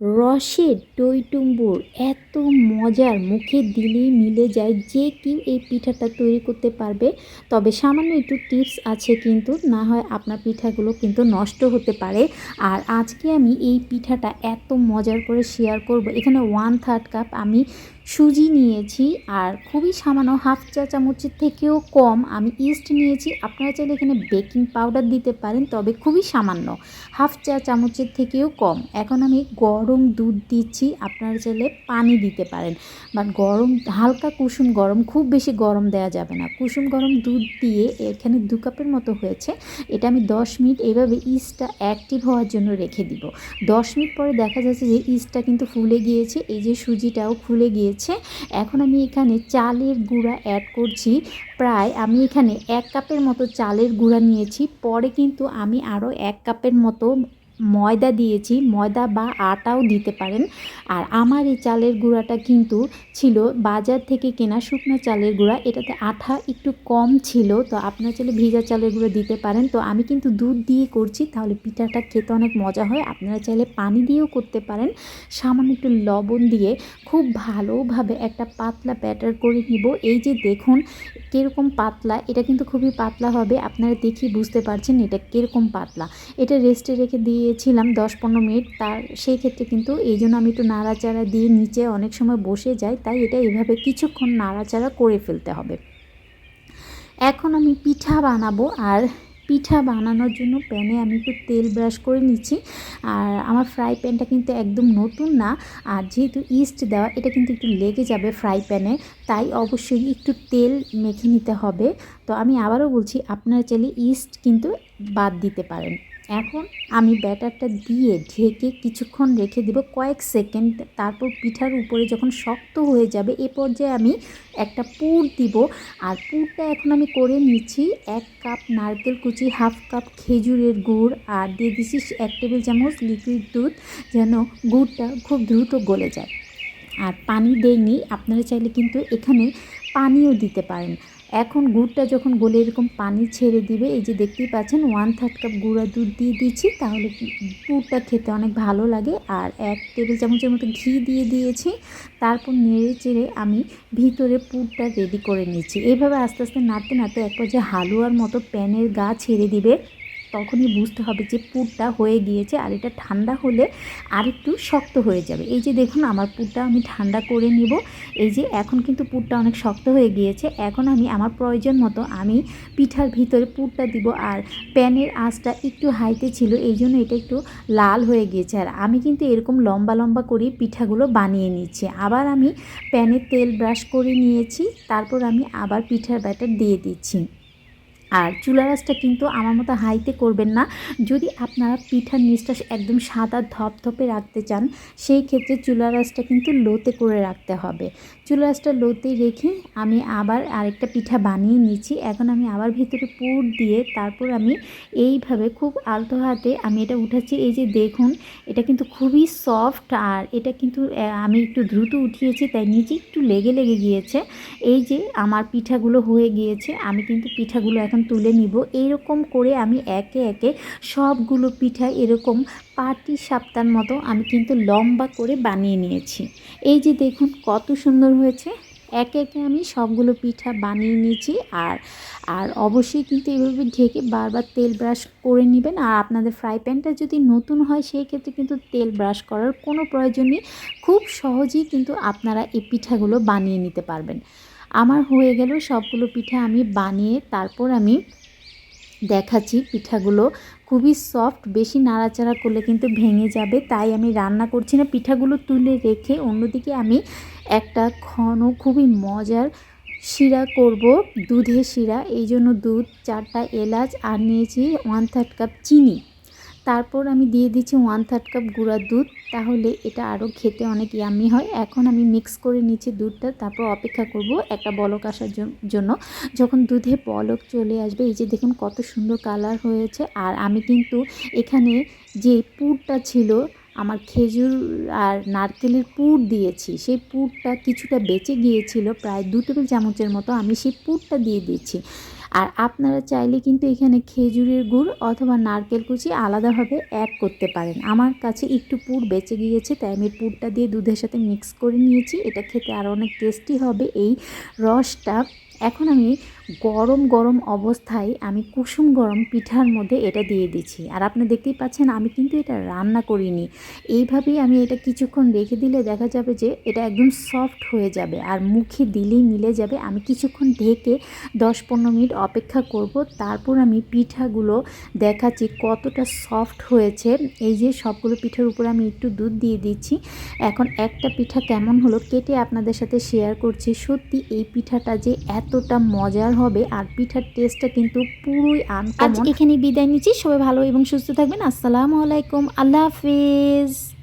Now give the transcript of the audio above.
রসের টইটুম্বুর এত মজার মুখে দিলেই মিলে যায় যে কেউ এই পিঠাটা তৈরি করতে পারবে। তবে সামান্য একটু টিপস আছে কিন্তু, না হয় আপনার পিঠাগুলো কিন্তু নষ্ট হতে পারে। আর আজকে আমি এই পিঠাটা এত মজার করে শেয়ার করব। এখানে ওয়ান থার্ড কাপ আমি সুজি নিয়েছি আর খুবই সামান্য হাফ চা চামচের থেকেও কম আমি ইস্ট নিয়েছি। আপনারা চাইলে এখানে বেকিং পাউডার দিতে পারেন, তবে খুবই সামান্য, হাফ চা চামচের থেকেও কম। এখন আমি গরম দুধ দিচ্ছি, আপনারা চাইলে পানি দিতে পারেন। বাট গরম, হালকা কুসুম গরম, খুব বেশি গরম দেওয়া যাবে না। কুসুম গরম দুধ দিয়ে এখানে দু কাপের মতো হয়েছে। এটা আমি দশ মিনিট এইভাবে ইস্টটা অ্যাক্টিভ হওয়ার জন্য রেখে দিব। দশ মিনিট পরে দেখা যাচ্ছে যে ইস্টটা কিন্তু ফুলে গিয়েছে, এই যে সুজিটাও ফুলে গিয়েছে। এখন আমি এখানে চালের গুঁড়া অ্যাড করছি। প্রায় আমি এখানে এক কাপের মতো চালের গুঁড়া নিয়েছি। পরে কিন্তু আমি আরও এক কাপের মতো ময়দা দিয়েছি, ময়দা বা আটাও দিতে পারেন। আর আমার এই চালের গুঁড়াটা কিন্তু ছিল বাজার থেকে কেনা শুকনো চালের গুঁড়া, এটাতে আঠা একটু কম ছিল, তো আপনার চাইলে ভিজা চালের গুঁড়ো দিতে পারেন। তো আমি কিন্তু দুধ দিয়ে করছি, তাহলে পিঠাটা খেতে অনেক মজা হয়। আপনারা চাইলে পানি দিয়েও করতে পারেন। সামান্য একটু লবণ দিয়ে খুব ভালোভাবে একটা পাতলা ব্যাটার করে নিব। এই যে দেখুন, কীরকম পাতলা, এটা কিন্তু খুবই পাতলা হবে। আপনারা দেখি বুঝতে পারছেন এটা কীরকম পাতলা। এটা রেস্টে রেখে দিয়েছিলাম দশ পনেরো মিনিট, তার সেই ক্ষেত্রে কিন্তু এই জন্য আমি একটু নাড়াচাড়া দিয়ে নিচে অনেক সময় বসে যাই, তাই এটা এভাবে কিছুক্ষণ নাড়াচাড়া করে ফেলতে হবে। এখন আমি পিঠা বানাবো, আর পিঠা বানানোর জন্য প্যানে আমি একটু তেল ব্রাশ করে নিচ্ছি, আর আমার ফ্রাই প্যানটা কিন্তু একদম নতুন না, আর যেহেতু ইস্ট দেওয়া, এটা কিন্তু একটু লেগে যাবে ফ্রাই প্যানে তাই অবশ্যই একটু তেল মেখে নিতে হবে। তো আমি আবারও বলছি, আপনারা চাইলে ইস্ট কিন্তু বাদ দিতে পারেন। এখন আমি ব্যাটারটা দিয়ে ঢেকে কিছুক্ষণ রেখে দেব কয়েক সেকেন্ড। তারপর পিঠার উপরে যখন শক্ত হয়ে যাবে, এ পর্যায়ে আমি একটা পুর দিব। আর পুরটা এখন আমি করে নিচ্ছি এক কাপ নারকেল কুচি, হাফ কাপ খেজুরের গুড়, আর দিয়ে দিচ্ছি এক টেবিল চামচ লিকুইড দুধ, যেন গুড়টা খুব দ্রুত গলে যায়। আর পানি দেয়নি আপনারা চাইলে কিন্তু এখানে পানিও দিতে পারেন। এখন গুড়টা যখন গলে এরকম পানি ছেড়ে দিবে, এই যে দেখতেই পাচ্ছেন ওয়ান থার্ড কাপ গুঁড়া দুধ দিয়ে দিচ্ছি, তাহলে গুড়টা খেতে অনেক ভালো লাগে। আর এক টেবিল চামচের মতো ঘি দিয়ে দিয়েছি, তারপর নেড়ে চেড়ে আমি ভিতরে পুরটা রেডি করে নিয়েছি এইভাবে আস্তে আস্তে নাড়তে নাড়তে এক পর্যায়ে হালুয়ার মতো প্যানের গা ছেড়ে দিবে। তখনই বুঝতে হবে যে পুরটা হয়ে গিয়েছে আর এটা ঠান্ডা হলে আর একটু শক্ত হয়ে যাবে। এই যে দেখুন, আমার পুরটা আমি ঠান্ডা করে নিব। এই যে এখন কিন্তু পুরটা অনেক শক্ত হয়ে গিয়েছে। এখন আমি আমার প্রয়োজন মতো আমি পিঠার ভিতরে পুরটা দিব আর প্যানের আঁচটা একটু হাইতে ছিল, এই জন্য এটা একটু লাল হয়ে গিয়েছে। আর আমি কিন্তু এরকম লম্বা লম্বা করে পিঠাগুলো বানিয়ে নিচ্ছি। আবার আমি প্যানে তেল ব্রাশ করে নিয়েছি, তারপর আমি আবার পিঠার ব্যাটার দিয়ে দিচ্ছি। আর চুলা রাসটা কিন্তু আমার মতো হাইতে করবেন না। যদি আপনারা পিঠার নিচটা একদম সাদা ধপধপে রাখতে চান, সেই ক্ষেত্রে চুলা রাসটা কিন্তু লোতে করে রাখতে হবে। চুলা লোতে রেখে আমি আবার আরেকটা পিঠা বানিয়ে নিচ্ছি এখন আমি আবার ভিতরে পুর দিয়ে তারপর আমি এইভাবে খুব আলতো হাতে আমি এটা উঠাচ্ছি। এই যে দেখুন, এটা কিন্তু খুবই সফট আর এটা কিন্তু আমি একটু দ্রুত উঠিয়েছি, তাই নিচে একটু লেগে লেগে গিয়েছে। এই যে আমার পিঠাগুলো হয়ে গিয়েছে, আমি কিন্তু পিঠাগুলো এখন তুলে নিব। এইরকম করে আমি একে একে সবগুলো পিঠা এরকম পাটি সাপ্তার মতো আমি কিন্তু লম্বা করে বানিয়ে নিয়েছি। এই যে দেখুন কত সুন্দর হয়েছে। একে একে আমি সবগুলো পিঠা বানিয়ে নিয়েছি আর আর অবশ্যই কিন্তু এভাবে ঢেকে বারবার তেল ব্রাশ করে নেবেন। আর আপনাদের ফ্রাই প্যানটা যদি নতুন হয়, সেই ক্ষেত্রে কিন্তু তেল ব্রাশ করার কোনো প্রয়োজন নেই। খুব সহজেই কিন্তু আপনারা এই পিঠাগুলো বানিয়ে নিতে পারবেন। আমার হয়ে গেল সবগুলো পিঠা আমি বানিয়ে তারপর আমি দেখাচ্ছি পিঠাগুলো। খুবই সফট বেশি নাড়াচাড়া করলে কিন্তু ভেঙে যাবে, তাই আমি রান্না করছি না। পিঠাগুলো তুলে রেখে অন্যদিকে আমি একটা ঘন, খুবই মজার শিরা করব, দুধের শিরা। এই জন্য দুধ, চারটা এলাচ, আর নিয়েছি ওয়ান থার্ড কাপ চিনি। তারপর আমি দিয়ে দিচ্ছি ওয়ান থার্ড কাপ গুঁড়া দুধ। তাহলে এটা আরও খেতে অনেক ইয়ামি হয়। এখন আমি মিক্স করে নিচ্ছি দুধটা, তারপর অপেক্ষা করব একটা বলক আসার জন্য। যখন দুধে বলক চলে আসবে, এই যে দেখুন কত সুন্দর কালার হয়েছে। আর আমি কিন্তু এখানে যে পুরটা ছিল, আমার খেজুর আর নারকেলের পুর দিয়েছি, সেই পুরটা কিছুটা বেঁচে গিয়েছিল, প্রায় দু টেবিল চামচের মতো। আমি সেই পুরটা দিয়ে দিচ্ছি। আর আপনারা চাইলে কিন্তু এখানে খেজুরের গুড় অথবা নারকেল কুচি আলাদাভাবে অ্যাড করতে পারেন। আমার কাছে একটু পুর বেঁচে গিয়েছে, তাই আমি পুরটা দিয়ে দুধের সাথে মিক্স করে নিয়েছি। এটা খেতে আর অনেক টেস্টি হবে। এই রসটা এখন আমি গরম গরম অবস্থায় আমি কুসুম গরম পিঠার মধ্যে এটা দিয়ে দিচ্ছি। আর আপনি দেখতেই পাচ্ছেন আমি কিন্তু এটা রান্না করিনি। এইভাবেই আমি এটা কিছুক্ষণ রেখে দিলে দেখা যাবে যে এটা একদম সফট হয়ে যাবে আর মুখে দিলেই মিলে যাবে। আমি কিছুক্ষণ ঢেকে দশ পনেরো মিনিট অপেক্ষা করব। তারপর আমি পিঠাগুলো দেখাচ্ছি কতটা সফট হয়েছে। এই যে সবগুলো পিঠার উপরে আমি একটু দুধ দিয়ে দিচ্ছি। এখন একটা পিঠা কেমন হলো কেটে আপনাদের সাথে শেয়ার করছি। সত্যি এই পিঠাটা যে এতটা মজার হবে আর পিঠার টেস্টটা কিন্তু পুরোই আনকমন এখানে বিদায় নিচ্ছি। সবাই ভালো এবং সুস্থ থাকবেন। আসসালামু আলাইকুম। আল্লাহ হাফিজ।